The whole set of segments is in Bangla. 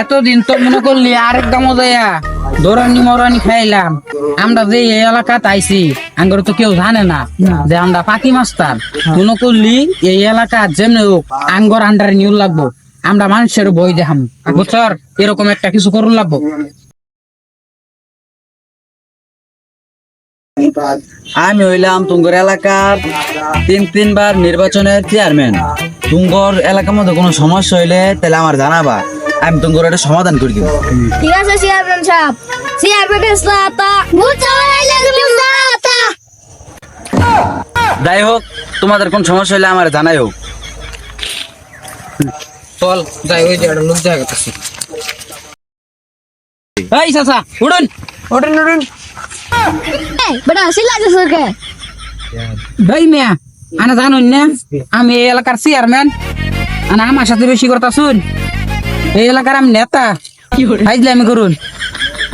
এতদিন তো মনে করলি আরেক দামও দেয়া। দৌড়ানি মরানি খাইলাম। আমরা যে এই এলাকাতে আইছি, আঙ্গর তো কেউ জানে না যে আমরা পাতি মাস্টার মনে করলি এই এলাকা যেমনি হোক আঙ্গর আন্ডারে নিউল লাগবো। আমরা মানুষের বই দেখাম। বুঝছর? এরকম একটা কিছু করুন লাগবো। আমি হইলাম তুঙ্গর এলাকার তিন তিনবার নির্বাচনের চেয়ারম্যান তুঙ্গর এলাকার মধ্যে কোনো সমস্যা হইলে তাহলে আমার জানাবা। আমি তুঙ্গর একটা সমাধান করে দিব। ঠিক আছে চেয়ারম্যান সাহেব। চেয়ারম্যানের সাথে বুঝাইলে বুঝাতা যাই হোক তোমাদের কোন সমস্যা হইলে আমার জানাই হোক। চল যাই ওই জায়গাটা লোক জায়গা আছে। এই চাচা উড়ুন উড়ুন উড়ুন এই বেটা সিলা গেছে কে? ভাই মিয়া। আনা জানুন না? আমি এই এলাকার চেয়ারম্যান আনা আমার সাথে বেশি কথা শুন। এই এলাকার আমি নেতা। হাইজলে আমি করুন।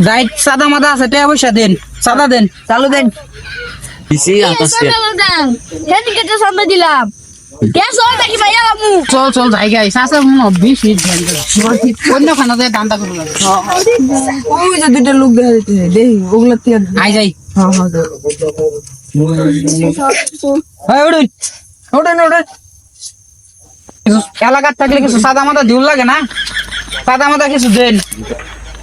যাই সাদা মাদা আছে টাকা পয়সা দেন। সাদা দেন চালু দেন। তো দিলাম। কে চল চল যাই গাই সাসা মনে বিশ অন্য খানা যায় দান্দা দুইটা লোক দেখা যেতে দেখি ওগুলা আই যাই। এলাকার থাকলে কিছু সাদা মাদা দিউল লাগে না? সাদা মাদা কিছু দেন।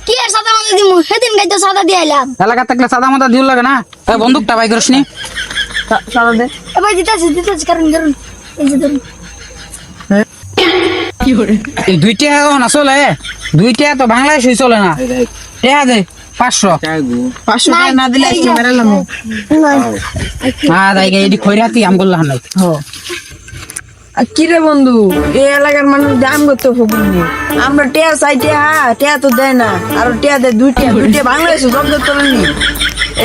কি এর সাথে আমাদের দিমু? সেদিন গাইতে সাদা দিয়ে আইলাম। এলাকা থাকলে সাদা মাদা দিউল লাগে না? এই বন্দুকটা বাই করিস নি। সাদা দে। এবার দিতেছি দিতেছি কারণ কারণ। এই যে ধরুন। কি করে এই দুই টাকা এখন আসলে দুই টাকা তো বাংলাদেশই চলে না। টাকা দে। পাঁচশো। পাঁচশো টাকা না দিলে আজকে মেরালাম হ্যাঁ তাই এটি খৈরাতি আম করলাম নাই আর বন্ধু এই এলাকার মানুষ দাম করতে ফকুনি আমরা টিয়া চাই টিয়া টিয়া তো দেয় না। আর টিয়া দেয় দুই টিয়া দুই টিয়া বাংলাদেশে জব করতে পারেনি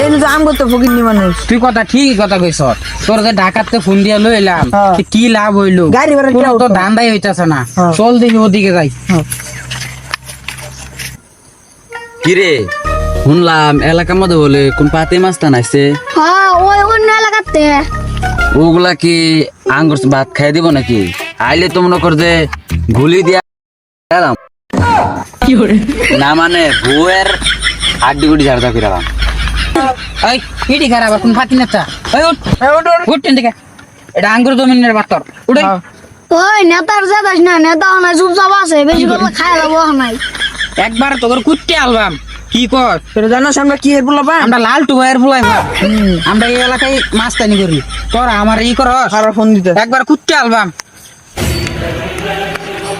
এই তো আম করতে ফকিনি মানুষ। তুই কথা ঠিক কথা কইছ। তোর যে ঢাকাতে ফোন দিয়ে লই এলাম হ্যাঁ। কি লাভ হইল? গাড়ি ভাড়া তো ধান্দাই হইতাছে না। চল দেখি ওদিকে যাই। কিরে? শুনলাম এলাকার মধ্যে বলে কোন পাতি মাস্তান আছে হ্যাঁ ওই অন্য এলাকাতে। ওগুলা কি আঙ্গুর ভাত খাই দিব নাকি? আইলে তো মনে কর যে গুলি দিয়া। কি করে না মানে বউয়ের হাড্ডি গুডি ঝাড়া করে। এই ইডি খারাপ কোন নেতা এই উঠ। উঠ থেকে এটা আঙ্গুর জমিনের বাতর উড়ে হ্যাঁ। ওই নেতার যে দাস না নেতা নাই চুপচাপ আছে বেশি করে খাই লাভ নাই একবার তোর কুত্তে আলবাম। কি কর? তোরা জানোস আমরা কি হের বলা আমরা লাল টু ভাইয়ের ফুলাই ভাব আমরা এই এলাকায় মাছ টানি করি। তোরা আমার ই কর খারাপ ফোন দিতে। একবার কুত্তে আলবাম।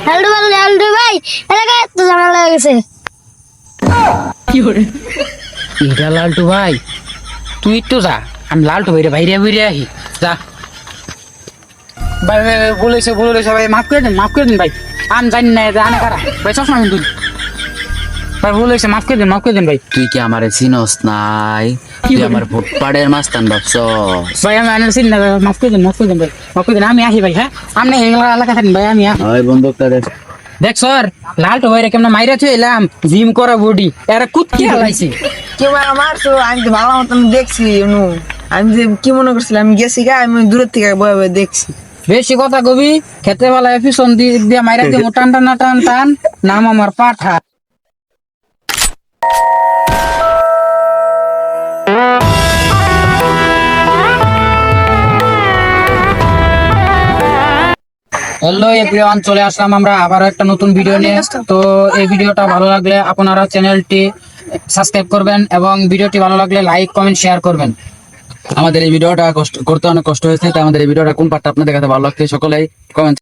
হেলডু ভাই হেলডু ভাই এলাকায় তো জানা লেগে গেছে। কি করে? এটা লালটু ভাই। তুই তো যা আমি লালটু ভাইরে বাইরে বাইরে আহি। যা। ভাই বলেছে বলেছে ভাই মাফ করে দিন মাফ করে দিন ভাই। আমি জানি না জানে কারা? ভাই চশমা কিন্তু ভাই বলেছে মাফ করে দিন মাফ করে দিন ভাই। তুই কি আমার চিনস নাই? তুই আমার ফুটপাড়ের মাস্তান ভাবছ ভাই আমি আনার চিনি না মাফ করে দিন মাফ করে দিন ভাই মাফ করে দিন আমি আহি ভাই হ্যাঁ? আপনি এগুলা এলাকা থাকেন ভাই আমি ওই বন্দুকটা দেখ দেখ স্যার লালটু ভাইরে কেমন মাইরা থুয়ে এলাম জিম করা বডি এরা কুত্তি হালাইছে। কেউ আমার তো আমি তো ভালো মতন দেখছি অনু আমি যে কি মনে করছিলাম আমি গেছি গা আমি দূরের থেকে বয়ে বয়ে দেখছি। বেশি কথা কবি খেতে বেলা পিছন দিয়ে দিয়ে মাইরা দিয়ে টান টান টান টান নাম আমার পাঠা হ্যালো এভরিওয়ান চলে আসলাম আমরা আবার একটা নতুন ভিডিও নিয়ে। তো এই ভিডিওটা ভালো লাগলে আপনারা চ্যানেলটি সাবস্ক্রাইব করবেন এবং ভিডিওটি ভালো লাগলে লাইক কমেন্ট শেয়ার করবেন। আমাদের এই ভিডিওটা কষ্ট করতে অনেক কষ্ট হয়েছে তাই আমাদের এই ভিডিওটা কোন পার্টটা আপনাদের কাছে ভালো লাগছে সকলেই কমেন্ট